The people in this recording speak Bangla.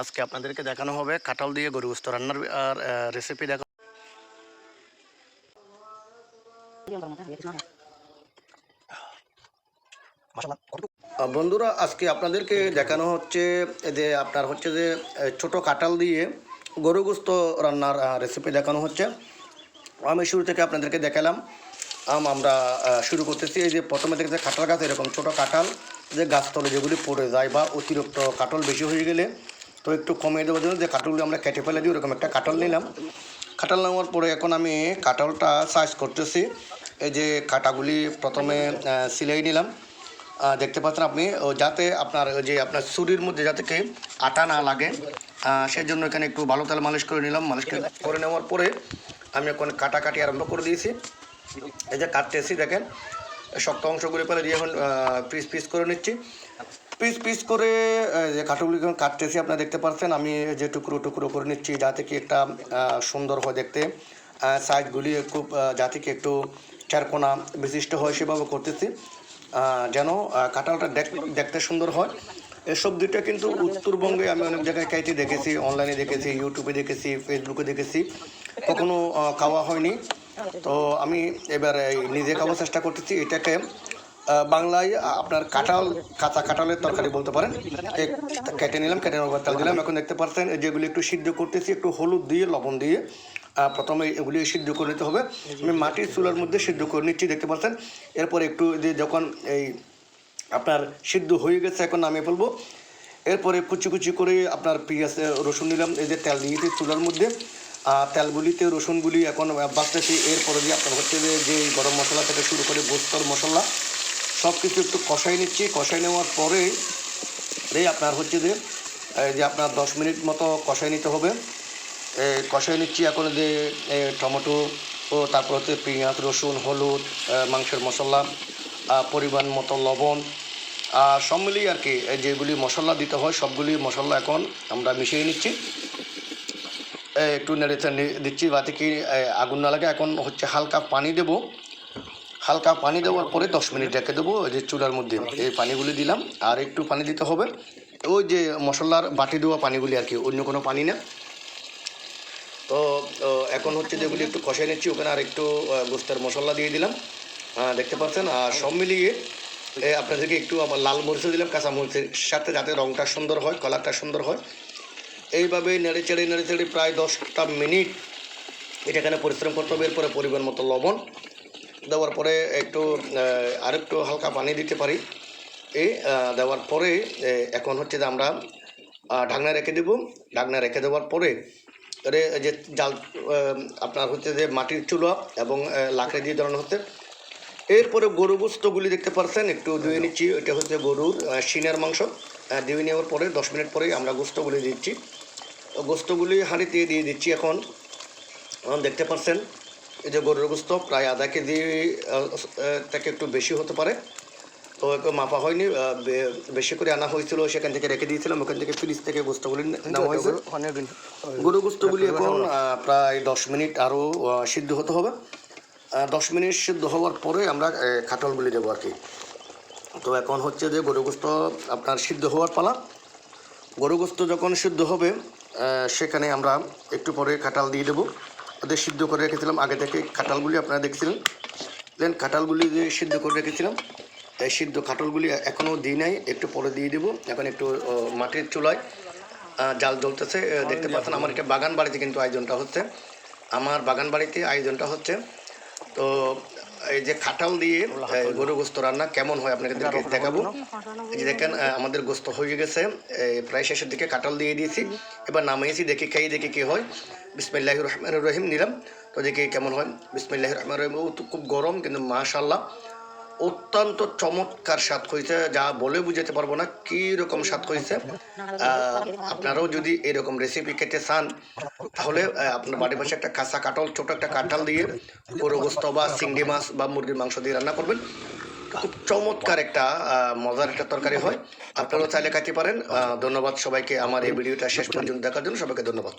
আজকে আপনাদেরকে দেখানো হবে কাঁঠাল দিয়ে গরু গোস্ত রান্নার, আর রেসিপি দেখা বন্ধুরা, আজকে আপনাদেরকে দেখানো হচ্ছে যে আপনার হচ্ছে যে ছোট কাঁঠাল দিয়ে গরু গোস্ত রান্নার রেসিপি দেখানো হচ্ছে। আমি শুরু থেকে আপনাদেরকে দেখালাম। আম আমরা শুরু করতেছি। এই যে প্রথমে দেখতে কাঁঠাল গাছ, এরকম ছোট কাঁঠাল, যে গাছতলে যেগুলি পড়ে যায় বা অতিরিক্ত কাঁঠাল বেশি হয়ে গেলে তো একটু কমিয়ে দেওয়ার জন্য যে কাঁঠালগুলি আমরা কেটে ফেলে দিই, ওরকম একটা কাঁঠাল নিলাম। কাঁঠাল নেওয়ার পরে এখন আমি কাঁঠালটা সাইজ করতেছি। এই যে কাঁটাগুলি প্রথমে সিলাই নিলাম। দেখতে পাচ্ছেন আপনি যাতে আপনার যে আপনার শরীর মধ্যে যাতে কি আটা না লাগে সেই জন্য এখানে একটু ভালো তেল মালিশ করে নিলাম। মালিশ করে- করে নেওয়ার পরে আমি এখন কাটাকাটি আরম্ভ করে দিয়েছি। এই যে কাটতেছি, দেখেন। শক্ত অংশগুলি পেলে দিয়ে এখন পিস পিস করে নিচ্ছি। পিস পিস করে যে কাঠগুলি কাটতেছি, আপনারা দেখতে পাচ্ছেন, আমি যে টুকরো টুকরো করে নিচ্ছি, যাতে কি একটা সুন্দর হয় দেখতে। সাইজগুলি খুব যাতে কি একটু চারকোনা বিশিষ্ট হয়, সেভাবে করতেছি। যেন কাঁঠালটা দেখ- দেখতে সুন্দর হয়। এসব দুইটা কিন্তু উত্তরবঙ্গে আমি অনেক জায়গায় খাইতে দেখেছি অনলাইনে দেখেছি ইউটিউবে দেখেছি ফেসবুকে দেখেছি। কখনো খাওয়া হয়নি। তো আমি এবার নিজে খাওয়ার চেষ্টা করতেছি, এটাকে বাংলায় আপনার কাঁঠাল, কাঁচা কাঁঠালের তরকারি বলতে পারেন। কেটে নিলাম, কেটে নেওয়ার তেল দিলাম। এখন দেখতে পাচ্ছেন যেগুলি একটু সিদ্ধ করতেছি, একটু হলুদ দিয়ে, লবণ দিয়ে প্রথমে এগুলি সিদ্ধ করে নিতে হবে। আমি মাটির চুলার মধ্যে সিদ্ধ করে নিচ্ছি, দেখতে পাচ্ছেন। এরপর একটু যখন এই আপনার সিদ্ধ হয়ে গেছে, এখন নামিয়ে ফেলব। এরপরে কুচি কুচি করে আপনার পেঁয়াজ রসুন নিলাম, এই যে তেল দিয়েছি চুলার মধ্যে। তেলগুলিতে রসুনগুলি এখন বাঁচতেছি এরপরে দিয়ে আপনার হচ্ছে যে গরম মশলা থেকে শুরু করে বোস্তর মশলা সব কিছু একটু কষাই নিচ্ছি। কষাই নেওয়ার পরে আপনার হচ্ছে যে যে আপনার দশ মিনিট মতো কষাই নিতে হবে। কষাই নিচ্ছি এখন যে টমেটো ও তারপর হচ্ছে পেঁয়াজ, রসুন, হলুদ মাংসের মশলা পরিমাণ মতো লবণ আর সব মিলিয়ে আর কি যেগুলি মশলা দিতে হয়, সবগুলি মশলা এখন আমরা মিশিয়ে নিচ্ছি। একটু নেড়ে দিচ্ছি, যাতে কি আগুন না লাগে। এখন হচ্ছে হালকা পানি দেব। হালকা পানি দেওয়ার পরে দশ মিনিট রেখে দেবো, ওই যে চুলার মধ্যে। এই পানিগুলি দিলাম, আর একটু পানি দিতে হবে। ওই যে মশলার বাটি দেওয়া পানিগুলি আর কি, অন্য কোনো পানি না। তো এখন হচ্ছে যেগুলি একটু কষাই নিচ্ছি, ওখানে আর একটু গোস্তের মশলা দিয়ে দিলাম। দেখতে পাচ্ছেন? আর সব মিলিয়ে আপনাদেরকে একটু আমার লাল মরিচও দিলাম, কাঁচা মরিচের সাথে, যাতে রঙটা সুন্দর হয়, কালারটা সুন্দর হয়। এইভাবে নেড়ে চেড়ে নেড়ে চেড়ে প্রায় দশটা মিনিট এটা এখানে পরিশ্রম করতে হবে। এরপরে পরিমাণ মতো লবণ দেওয়ার পরে একটু আরেকটু হালকা পানি দিতে পারি। এই দেওয়ার পরে এখন হচ্ছে যে আমরা ঢাকনা রেখে দেব। ঢাকনা রেখে দেওয়ার পরে এর যে জাল আপনার হচ্ছে যে মাটির চুলা এবং লাকড়ি দিয়ে ধরানো হচ্ছে। এরপরে গরু গোস্তগুলি দেখতে পাচ্ছেন একটু ধুয়ে নিচ্ছি। এটা হচ্ছে গরুর শিনের মাংস। ধুয়ে নেওয়ার পরে দশ মিনিট পরেই আমরা গোস্তগুলি দিচ্ছি। গোস্তগুলি হাঁড়িতে দিয়ে দিচ্ছি এখন। দেখতে পাচ্ছেন এই যে গরুর গোস্ত প্রায় আধা কেজি থেকে একটু বেশি হতে পারে। তো মাপা হয়নি বেশি করে আনা হয়েছিল সেখান থেকে রেখে দিয়েছিলাম। ওখান থেকে ফ্রিজ থেকে গোস্তগুলি নেওয়া হয়েছে। গরু গোস্তগুলি এখন প্রায় দশ মিনিট আরও সিদ্ধ হতে হবে। দশ মিনিট সিদ্ধ হওয়ার পরে আমরা কাঁঠালগুলি দেবো আর কি। তো এখন হচ্ছে যে গরু গোস্ত আপনার সিদ্ধ হওয়ার পালা। গরু গোস্ত যখন সিদ্ধ হবে সেখানে আমরা একটু পরে কাঁঠাল দিয়ে দেবো। ওদের সিদ্ধ করে রেখেছিলাম আগে থেকে কাঁঠালগুলি আপনারা দেখছিলেন। দেন কাঁঠালগুলি সিদ্ধ করে রেখেছিলাম এই সিদ্ধ কাঁঠালগুলি এখনও দিই নাই একটু পরে দিয়ে দেবো। এখন একটু মাটির চুলায় জাল জ্বলতেছে দেখতে পাচ্ছেন আমার একটা বাগান বাড়িতে কিন্তু আয়োজনটা হচ্ছে। আমার বাগান বাড়িতে আয়োজনটা হচ্ছে। তো এই যে খাটাল দিয়ে গরু গোস্ত রান্না কেমন হয় আপনাকে দেখাবো। এই যে দেখেন আহ, আমাদের গোস্ত হয়ে গেছে। প্রায় শেষের দিকে খাটাল দিয়ে দিয়েছি। এবার নামিয়েছি দেখি খেয়ে দেখি কি হয়। বিসমিল্লাহ রহমান রহিম নিলাম। তো দেখি কেমন হয়। বিসমিল্লাহ রহমান রহিম খুব গরম কিন্তু মাশাল্লাহ অত্যন্ত চমৎকার স্বাদ হয়েছে যা বলে বুঝাতে পারব না কী রকম স্বাদ হয়েছে আপনারাও যদি এরকম রেসিপি খেতে চান, তাহলে আপনার বাড়ির পাশে একটা কাঁচা কাঁঠাল, ছোট একটা কাঁঠাল দিয়ে গরু গোস্ত বা চিংড়ি মাছ বা মুরগির মাংস দিয়ে রান্না করবেন। খুব চমৎকার একটা মজার একটা তরকারি হয়। আপনারাও চাইলে খাইতে পারেন। ধন্যবাদ সবাইকে। আমার এই ভিডিওটা শেষ পর্যন্ত দেখার জন্য সবাইকে ধন্যবাদ।